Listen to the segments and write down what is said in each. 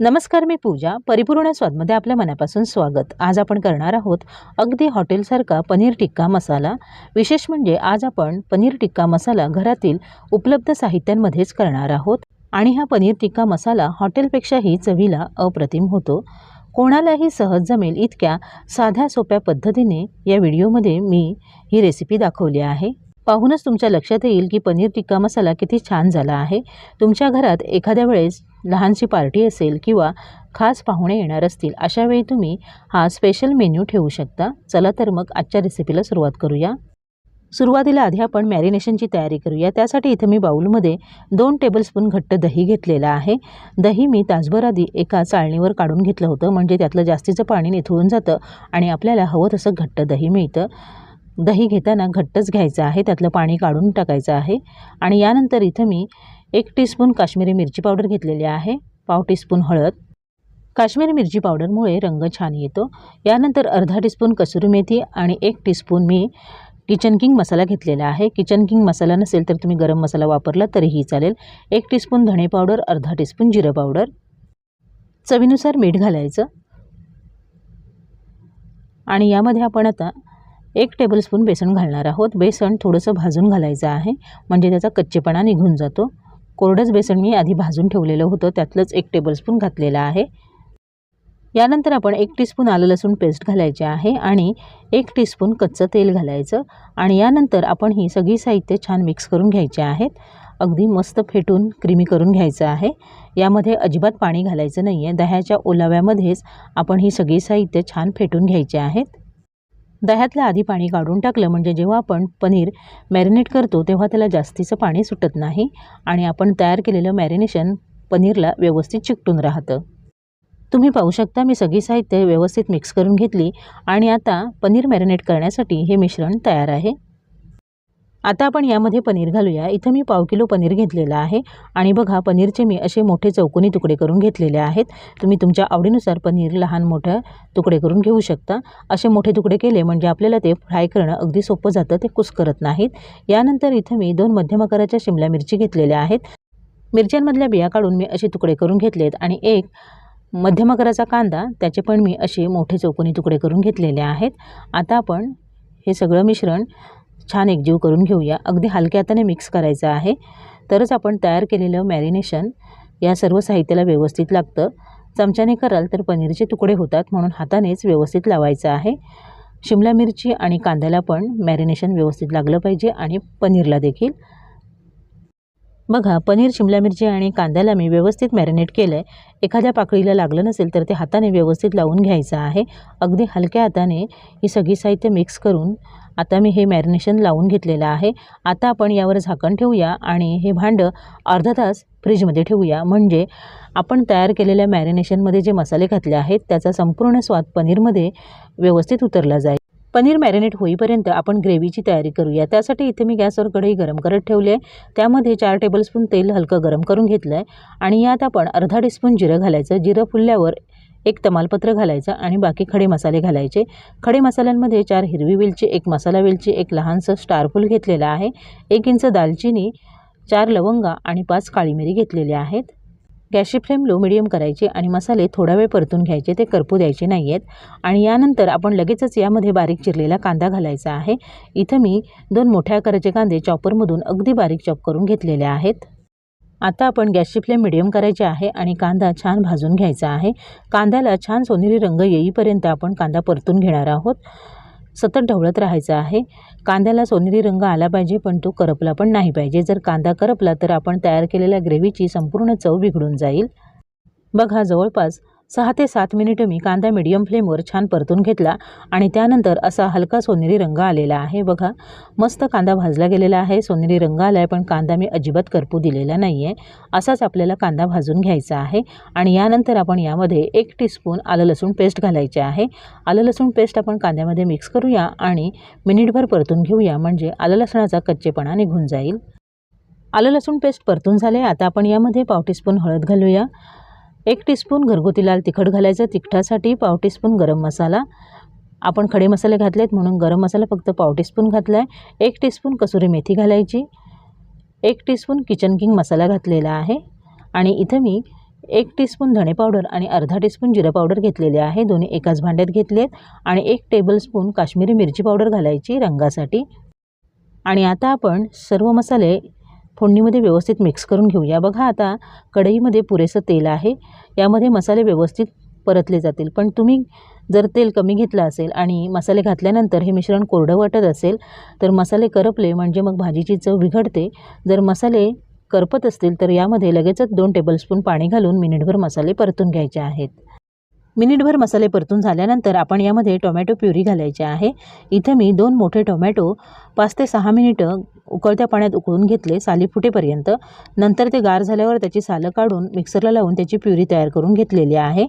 नमस्कार मी पूजा. परिपूर्ण स्वादमध्ये आपल्या मनापासून स्वागत. आज आपण करणार आहोत अगदी हॉटेलसारखा पनीर टिक्का मसाला. विशेष म्हणजे आज आपण पनीर टिक्का मसाला घरातील उपलब्ध साहित्यांमध्येच करणार आहोत. आणि हा पनीर टिक्का मसाला हॉटेलपेक्षाही चवीला अप्रतिम होतो. कोणालाही सहज जमेल इतक्या साध्या सोप्या पद्धतीने या व्हिडिओमध्ये मी ही रेसिपी दाखवली आहे. पाहूनच तुमच्या लक्षात येईल की पनीर टिक्का मसाला किती छान झाला आहे. तुमच्या घरात एखाद्या वेळेस लहानशी पार्टी असेल किंवा खास पाहुणे येणार असतील अशा वेळी तुम्ही हा स्पेशल मेन्यू ठेवू शकता. चला तर मग आजच्या रेसिपीला सुरुवात करूया. सुरुवातीला आधी आपण मॅरिनेशनची तयारी करूया. त्यासाठी इथं मी बाऊलमध्ये दोन टेबलस्पून घट्ट दही घेतलेलं आहे. दही मी तासभर आधी एका चाळणीवर काढून घेतलं होतं म्हणजे त्यातलं जास्तीचं पाणी निथळून जातं आणि आपल्याला हवं तसं घट्ट दही मिळतं. दही घेताना घट्टच घ्यायचं आहे त्यातलं पाणी काढून टाकायचं आहे. आणि यानंतर इथं मी एक टीस्पून काश्मीरी मिरची पावडर घेतलेली आहे पाव टीस्पून हळद. काश्मीरी मिरची पावडरमुळे रंग छान येतो. यानंतर अर्धा टीस्पून कसुरी मेथी आणि एक टीस्पून मी किचन किंग मसाला घेतलेला आहे. किचन किंग मसाला नसेल तर तुम्ही गरम मसाला वापरला तरीही चालेल. एक टीस्पून धणे पावडर अर्धा टीस्पून जिरं पावडर चवीनुसार मीठ घालायचं. आणि यामध्ये आपण आता एक टेबलस्पून बेसन घालणार आहोत. बेसन थोडंसं भाजून घालायचं आहे. म्हणजे त्याचा कच्चेपणा निघून जातो. कोरडंच बेसन मी आधी भाजून ठेवलेलं होतं. त्यातलंच एक टेबलस्पून घातलेलं आहे. यानंतर आपण एक टीस्पून आलं लसूण पेस्ट घालायचे आहे आणि एक टीस्पून कच्चं तेल घालायचं. आणि यानंतर आपण ही सगळी साहित्य छान मिक्स करून घ्यायचे आहेत. अगदी मस्त फेटून क्रीमी करून घ्यायचं आहे. यामध्ये अजिबात पाणी घालायचं नाही आहे दह्याच्या ओलाव्यामध्येच आपण ही सगळी साहित्य छान फेटून घ्यायचे आहेत. दह्यातलं आधी पाणी काढून टाकलं म्हणजे जेव्हा आपण पनीर मॅरिनेट करतो तेव्हा त्याला जास्तीचं पाणी सुटत नाही आणि आपण तयार केलेलं मॅरिनेशन पनीरला व्यवस्थित चिकटून राहतं. तुम्ही पाहू शकता मी सगळी साहित्य व्यवस्थित मिक्स करून घेतली आणि आता पनीर मॅरिनेट करण्यासाठी हे मिश्रण तयार आहे. आता आपण यामध्ये पनीर घालूया. इथं मी पाव किलो पनीर घेतलेलं आहे. आणि बघा पनीरचे मी असे मोठे चौकोनी तुकडे करून घेतलेले आहेत. तुम्ही तुमच्या आवडीनुसार पनीर लहान मोठं तुकडे करून घेऊ शकता. असे मोठे तुकडे केले म्हणजे आपल्याला ते फ्राय करणं अगदी सोपं जातं ते कुसकरत नाहीत. यानंतर इथं मी दोन मध्यम आकाराच्या शिमला मिरची घेतलेल्या आहेत. मिरच्यांमधल्या बिया काढून मी असे तुकडे करून घेतलेत आणि एक मध्यम आकाराचा कांदा त्याचे पण मी असे मोठे चौकोनी तुकडे करून घेतलेले आहेत. आता आपण हे सगळं मिश्रण छान एकजीव करून घेऊया. अगदी हलक्या हाताने मिक्स करायचं आहे. तरच आपण तयार केलेलं मॅरिनेशन या सर्व साहित्याला व्यवस्थित लागतं. चमच्याने कराल तर पनीरचे तुकडे होतात म्हणून हातानेच व्यवस्थित लावायचं आहे. शिमला मिरची आणि कांद्याला पण मॅरिनेशन व्यवस्थित लागलं पाहिजे आणि पनीरला देखील. बघा पनीर शिमला मिरची आणि कांद्याला मी व्यवस्थित मॅरिनेट केलं आहे एखाद्या पाकळीला लागलं नसेल तर ते हाताने व्यवस्थित लावून घ्यायचं आहे. अगदी हलक्या हाताने ही सगळी साहित्य मिक्स करून आता मी हे मॅरिनेशन लावून घेतलेलं आहे. आता आपण यावर झाकण ठेवूया आणि हे भांडं अर्धा तास फ्रीजमध्ये ठेवूया. म्हणजे आपण तयार केलेल्या मॅरिनेशनमध्ये जे मसाले घातले आहेत त्याचा संपूर्ण स्वाद पनीरमध्ये व्यवस्थित उतरला जाईल. पनीर मॅरिनेट होईपर्यंत आपण ग्रेव्हीची तयारी करूया. त्यासाठी इथे मी गॅसवर कढई गरम करत ठेवली आहे. त्यामध्ये चार टेबलस्पून तेल हलकं गरम करून घेतलं आहे आणि यात आपण अर्धा टीस्पून जिरं घालायचं. जिरं फुलल्यावर एक तमालपत्र घालायचं आणि बाकी खडे मसाले घालायचे. खडे मसाल्यांमध्ये चार हिरवी वेलची एक मसाला वेलची एक लहानसं स्टारफूल घेतलेलं आहे. एक इंच दालचिनी चार लवंगा आणि पाच काळी मिरी घेतलेल्या आहेत. गॅसची फ्लेम लो मिडियम करायची आणि मसाले थोडा वेळ परतून घ्यायचे ते करपू द्यायचे नाही आहेत आणि यानंतर आपण लगेचच यामध्ये बारीक चिरलेला कांदा घालायचा आहे. इथं मी दोन मोठ्या आकाराचे कांदे चॉपरमधून अगदी बारीक चॉप करून घेतलेले आहेत. आता आपण गॅसची फ्लेम मिडियम करायची आहे आणि कांदा छान भाजून घ्यायचा आहे. कांद्याला छान सोनेरी रंग येईपर्यंत आपण कांदा परतून घेणार आहोत. सतत ढवळत राहायचं आहे. कांद्याला सोनेरी रंग आला पाहिजे पण तो करपला पण नाही पाहिजे. जर कांदा करपला तर आपण तयार केलेल्या ग्रेव्हीची संपूर्ण चव बिघडून जाईल. बघा जवळपास सहा ते सात मिनिटं मी कांदा मिडियम फ्लेमवर छान परतून घेतला आणि त्यानंतर असा हलका सोनेरी रंग आलेला आहे. बघा मस्त कांदा भाजला गेलेला आहे. सोनेरी रंग आला आहे पण कांदा मी अजिबात करपू दिलेला नाही आहे असाच आपल्याला कांदा भाजून घ्यायचा आहे आणि यानंतर आपण यामध्ये एक टीस्पून आलं लसूण पेस्ट घालायचे आहे. आलं लसूण पेस्ट आपण कांद्यामध्ये मिक्स करूया आणि मिनिटभर परतून घेऊया म्हणजे आलं लसणाचा कच्चेपणा निघून जाईल. आलं लसूण पेस्ट परतून झाले. आता आपण यामध्ये पाव टीस्पून हळद घालूया. एक टीस्पून घरगुती लाल तिखट घालायचं. तिखटासाठी पाव टीस्पून गरम मसाला. आपण खडे मसाले घातलेत म्हणून गरम मसाला फक्त पाव टीस्पून घातला आहे एक टीस्पून कसुरी मेथी घालायची. एक टीस्पून किचन किंग मसाला घातलेला आहे. आणि इथं मी एक टीस्पून धणे पावडर आणि अर्धा टीस्पून जिरं पावडर घेतलेले आहे. दोन्ही एकाच भांड्यात घेतलेत. आणि एक टेबलस्पून काश्मीरी मिरची पावडर घालायची रंगासाठी. आणि आता आपण सर्व मसाले फोडणीमध्ये व्यवस्थित मिक्स करून घेऊया. बघा आता कढईमध्ये पुरेसं तेल आहे. यामध्ये मसाले व्यवस्थित परतले जातील. पण तुम्ही जर तेल कमी घेतलं असेल आणि मसाले घातल्यानंतर हे मिश्रण कोरडं वाटत असेल तर मसाले करपले म्हणजे मग भाजीची चव बिघडते. जर मसाले करपत असतील तर यामध्ये लगेचच दोन टेबलस्पून पाणी घालून मिनिटभर मसाले परतून घ्यायचे आहेत. मिनिटभर मसाले परतून झाल्यानंतर आपण यामध्ये टोमॅटो प्युरी घालायचे आहे. इथे मी दोन मोठे टोमॅटो पाच ते सहा मिनिटं उकळत्या पाण्यात उकळून घेतले साली फुटेपर्यंत. नंतर ते गार झाल्यावर त्याची सालं काढून मिक्सरला लावून त्याची प्युरी तयार करून घेतलेली आहे.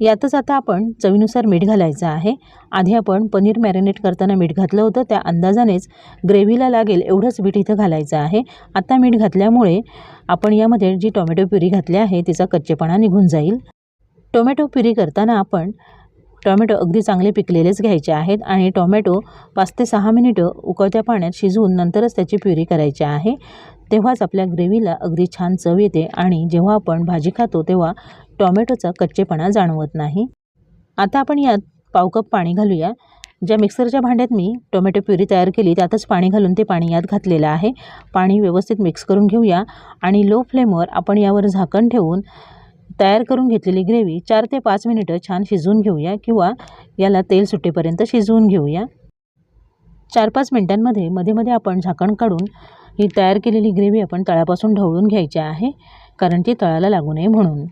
यातच आता आपण चवीनुसार मीठ घालायचं आहे. आधी आपण पनीर मॅरिनेट करताना मीठ घातलं होतं त्या अंदाजानेच ग्रेव्हीला लागेल एवढंच मीठ इथं घालायचं आहे. आता मीठ घातल्यामुळे आपण यामध्ये जी टोमॅटो प्युरी घातली आहे तिचा कच्चेपणा निघून जाईल. टोमॅटो प्युरी करताना आपण टोमॅटो अगदी चांगले पिकलेलेच घ्यायचे आहेत आणि टोमॅटो पाच ते सहा मिनिटं उकळत्या पाण्यात शिजवून नंतरच त्याची प्युरी करायची आहे. तेव्हाच आपल्या ग्रेव्हीला अगदी छान चव येते आणि जेव्हा आपण भाजी खातो तेव्हा टॉमॅटोचा कच्चेपणा जाणवत नाही. आता आपण यात पाव कप पाणी घालूया. ज्या मिक्सरच्या भांड्यात मी टोमॅटो प्युरी तयार केली त्यातच पाणी घालून ते पाणी यात घातलेलं आहे. पाणी व्यवस्थित मिक्स करून घेऊया आणि लो फ्लेमवर आपण यावर झाकण ठेवून तयार करून घेतलेली ग्रेव्ही चार ते पाच मिनिटं छान शिजवून घेऊया किंवा याला तेल सुटेपर्यंत शिजवून घेऊया. चार पाच मिनटांमध्ये मध्ये मध्ये आपण झाकण काढून ही तयार केलेली ग्रेव्ही आपण तळापासून ढवळून घ्यायची आहे कारण ती तळाला लागू नये म्हणून.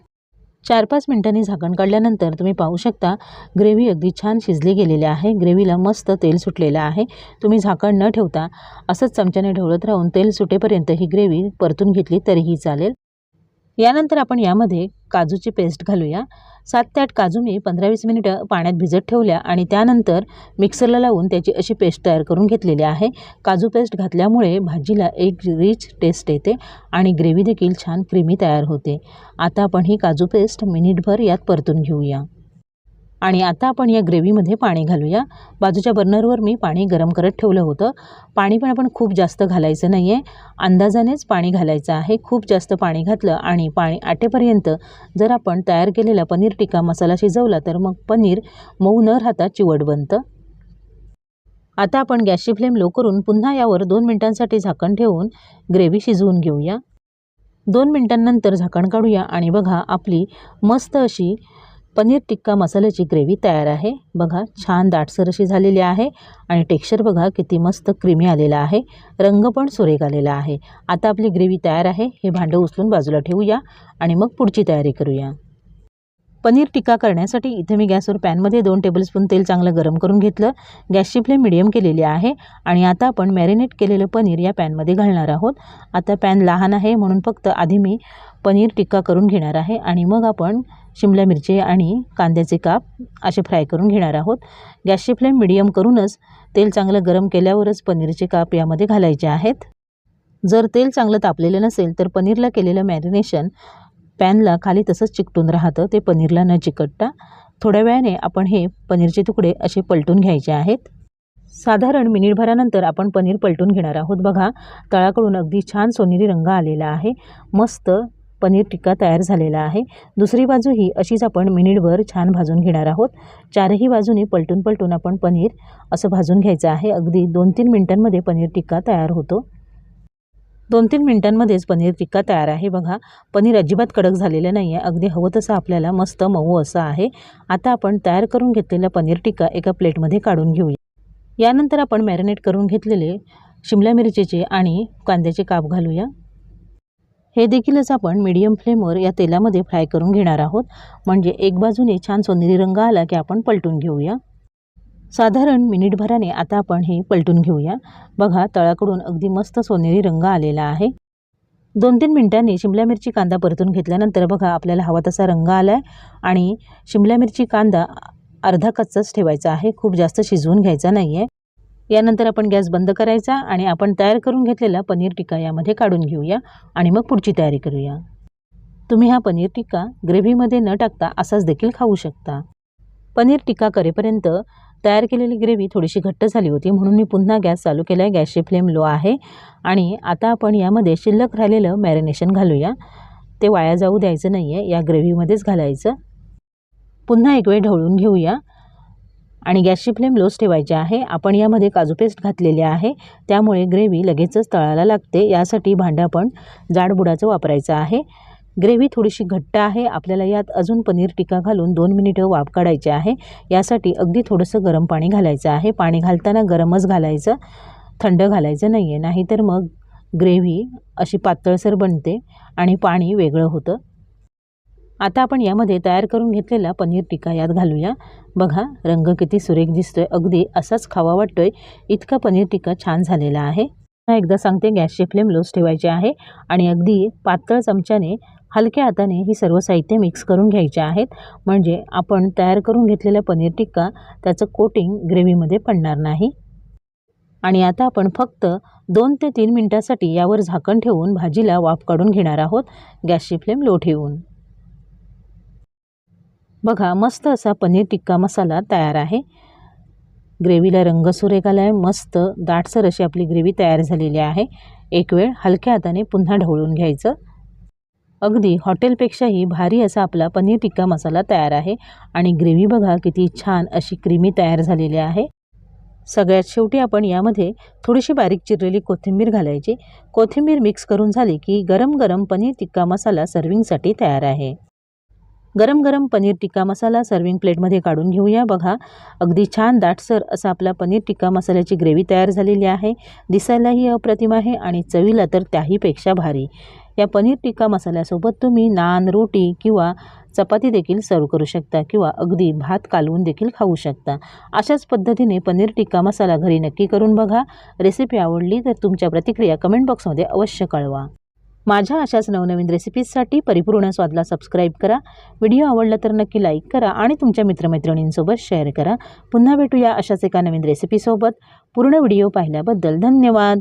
चार पाच मिनटांनी झाकण काढल्यानंतर तुम्ही पाहू शकता ग्रेव्ही अगदी छान शिजली गेलेली आहे ग्रेव्हीला मस्त तेल सुटलेलं आहे. तुम्ही झाकण न ठेवता असंच चमच्याने ढवळत राहून तेल सुटेपर्यंत ही ग्रेव्ही परतून घेतली तरीही चालेल. यानंतर आपण यामध्ये काजूची पेस्ट घालूया. सात ते आठ काजू मी पंधरा वीस मिनिटं पाण्यात भिजत ठेवल्या आणि त्यानंतर मिक्सरला लावून त्याची अशी पेस्ट तयार करून घेतलेली आहे. काजू पेस्ट घातल्यामुळे भाजीला एक रिच टेस्ट येते आणि ग्रेव्ही देखील छान क्रीमी तयार होते. आता आपण ही काजू पेस्ट मिनिटभर यात परतून घेऊया. आणि आता आपण या ग्रेव्हीमध्ये पाणी घालूया. बाजूच्या बर्नरवर मी पाणी गरम करत ठेवलं होतं. पाणी पण आपण खूप जास्त घालायचं नाही आहे अंदाजानेच पाणी घालायचं आहे. खूप जास्त पाणी घातलं आणि पाणी आटेपर्यंत जर आपण तयार केलेला पनीर टिक्का मसाला शिजवला तर मग पनीर मऊ न राहता चिवट बनतं. आता आपण गॅसची फ्लेम लो करून पुन्हा यावर दोन मिनटांसाठी झाकण ठेवून ग्रेव्ही शिजवून घेऊया. दोन मिनटांनंतर झाकण काढूया आणि बघा आपली मस्त अशी पनीर टिक्का मसाल्याची ग्रेव्ही तयार आहे. बघा छान दाटसर अशी झालेली आहे आणि टेक्स्चर बघा किती मस्त क्रीमी आलेला आहे. रंग पण सुरेख आलेला आहे. आता आपली ग्रेव्ही तयार आहे. हे भांडं उचलून बाजूला ठेवूया आणि मग पुढची तयारी करूया. पनीर टिक्का करण्यासाठी इथे मी गॅसवर पॅनमध्ये दोन टेबलस्पून तेल चांगलं गरम करून घेतलं. गॅसची फ्लेम मिडियम केलेली आहे आणि आता आपण मॅरिनेट केलेलं पनीर या पॅनमध्ये घालणार आहोत. आता पॅन लहान आहे म्हणून फक्त आधी मी पनीर टिक्का करून घेणार आहे आणि मग आपण शिमला मिरची आणि कांद्याचे काप असे फ्राय करून घेणार आहोत. गॅसची फ्लेम मिडियम करूनच तेल चांगलं गरम केल्यावरच पनीरचे काप यामध्ये घालायचे आहेत. जर तेल चांगलं तापलेलं नसेल तर पनीरला केलेलं मॅरिनेशन पॅनला खाली तसंच चिकटून राहतं ते पनीरला न चिकटता थोड्या वेळाने आपण हे पनीरचे तुकडे असे पलटून घ्यायचे आहेत. साधारण मिनिटभरानंतर आपण पनीर पलटून घेणार आहोत. बघा तळाकडून अगदी छान सोनेरी रंग आलेला आहे. मस्त पनीर टिक्का तयार झालेला आहे. दुसरी बाजूही अशीच आपण मिनिटभर छान भाजून घेणार आहोत. चारही बाजूने पलटून पलटून आपण पनीर असं भाजून घ्यायचं आहे. अगदी दोन तीन मिनटांमध्ये पनीर टिक्का तयार होतो. दोन तीन मिनटांमध्येच पनीर टिक्का तयार आहे. बघा पनीर अजिबात कडक झालेलं नाही आहे अगदी हवं तसं आपल्याला मस्त मऊ असं आहे. आता आपण तयार करून घेतलेला पनीर टिक्का एका प्लेटमध्ये काढून घेऊया. यानंतर आपण मॅरिनेट करून घेतलेले शिमला मिरचीचे आणि कांद्याचे काप घालूया. हे देखीलच आपण मीडियम फ्लेमवर या तेलामध्ये फ्राय करून घेणार आहोत. म्हणजे एक बाजूने छान सोनेरी रंग आला की आपण पलटून घेऊया. साधारण मिनिटभराने आता आपण हे पलटून घेऊया. बघा तळाकडून अगदी मस्त सोनेरी रंग आलेला आहे. दोन तीन मिनटांनी शिमला मिरची कांदा परतून घेतल्यानंतर बघा आपल्याला हवा तसा रंग आला आहे आणि शिमला मिरची कांदा अर्धा कच्चाच ठेवायचा आहे. खूप जास्त शिजवून घ्यायचा नाही आहे यानंतर आपण गॅस बंद करायचा आणि आपण तयार करून घेतलेला पनीर टिक्का यामध्ये काढून घेऊया आणि मग पुढची तयारी करूया. तुम्ही हा पनीर टिक्का ग्रेव्हीमध्ये न टाकता असाच देखील खाऊ शकता. पनीर टिक्का करेपर्यंत तयार केलेली ग्रेव्ही थोडीशी घट्ट झाली होती म्हणून मी पुन्हा गॅस चालू केला आहे गॅसची फ्लेम लो आहे. आणि आता आपण यामध्ये शिल्लक राहिलेलं मॅरिनेशन घालूया. ते वाया जाऊ द्यायचं नाही आहे या ग्रेव्हीमध्येच घालायचं. पुन्हा एक वेळ ढवळून घेऊया. आणि गॅसची फ्लेम लोच ठेवायची आहे. आपण यामध्ये काजू पेस्ट घातलेली आहे. त्यामुळे ग्रेव्ही लगेचच तळाला लागते. यासाठी भांडं आपण जाडबुडाचं वापरायचं आहे. ग्रेव्ही थोडीशी घट्ट आहे. आपल्याला यात अजून पनीर टिक्का घालून दोन मिनिटं वाफ काढायची आहे. यासाठी अगदी थोडंसं गरम पाणी घालायचं आहे. पाणी घालताना गरमच घालायचं. थंड घालायचं नाही आहे नाहीतर मग ग्रेव्ही अशी पातळसर बनते आणि पाणी वेगळं होतं. आता आपण यामध्ये तयार करून घेतलेला पनीर टिक्का यात घालूया. बघा रंग किती सुरेख दिसतोय. अगदी असाच खावा वाटतोय. इतका पनीर टिक्का छान झालेला आहे. एकदा सांगते गॅसची फ्लेम लोच ठेवायची आहे. आणि अगदी पातळ चमच्याने हलक्या हाताने ही सर्व साहित्य मिक्स करून घ्यायचे आहेत. म्हणजे आपण तयार करून घेतलेला पनीर टिक्का त्याचं कोटिंग ग्रेव्हीमध्ये पडणार नाही. आणि आता आपण फक्त दोन ते तीन मिनटासाठी यावर झाकण ठेवून भाजीला वाफ काढून घेणार आहोत. गॅसची फ्लेम लो ठेवून. बघा मस्त असा पनीर टिक्का मसाला तयार आहे. ग्रेव्हीला रंग सुरेख आला आहे मस्त दाटसर अशी आपली ग्रेव्ही तयार झालेली आहे. एक वेळ हलक्या हाताने पुन्हा ढवळून घ्यायचं. अगदी हॉटेलपेक्षाही भारी असा आपला पनीर टिक्का मसाला तयार आहे. आणि ग्रेव्ही बघा किती छान अशी क्रीमी तयार झालेली आहे. सगळ्यात शेवटी आपण यामध्ये थोडीशी बारीक चिरलेली कोथिंबीर घालायची. कोथिंबीर मिक्स करून झाली की गरम गरम पनीर टिक्का मसाला सर्विंगसाठी तयार आहे. गरम गरम पनीर टिक्का मसाला सर्विंग प्लेटमध्ये काढून घेऊया बघा. अगदी छान दाटसर असा आपला पनीर टिक्का मसाल्याची ग्रेव्ही तयार झालेली आहे. दिसायलाही अप्रतिम आहे आणि चवीला तर त्याहीपेक्षा भारी. या पनीर टिक्का मसाल्यासोबत तुम्ही नान रोटी किंवा चपाती देखील सर्व करू शकता किंवा अगदी भात कालवून देखील खाऊ शकता. अशाच पद्धतीने पनीर टिक्का मसाला घरी नक्की करून बघा. रेसिपी आवडली तर तुमच्या प्रतिक्रिया कमेंट बॉक्समध्ये अवश्य कळवा. माझ्या अशाच नवनवीन रेसिपीजसाठी परिपूर्ण स्वादला सबस्क्राईब करा. व्हिडिओ आवडला तर नक्की लाईक करा आणि तुमच्या मित्रमैत्रिणींसोबत शेअर करा. पुन्हा भेटूया अशाच एका नवीन रेसिपीसोबत. पूर्ण व्हिडिओ पाहिल्याबद्दल धन्यवाद.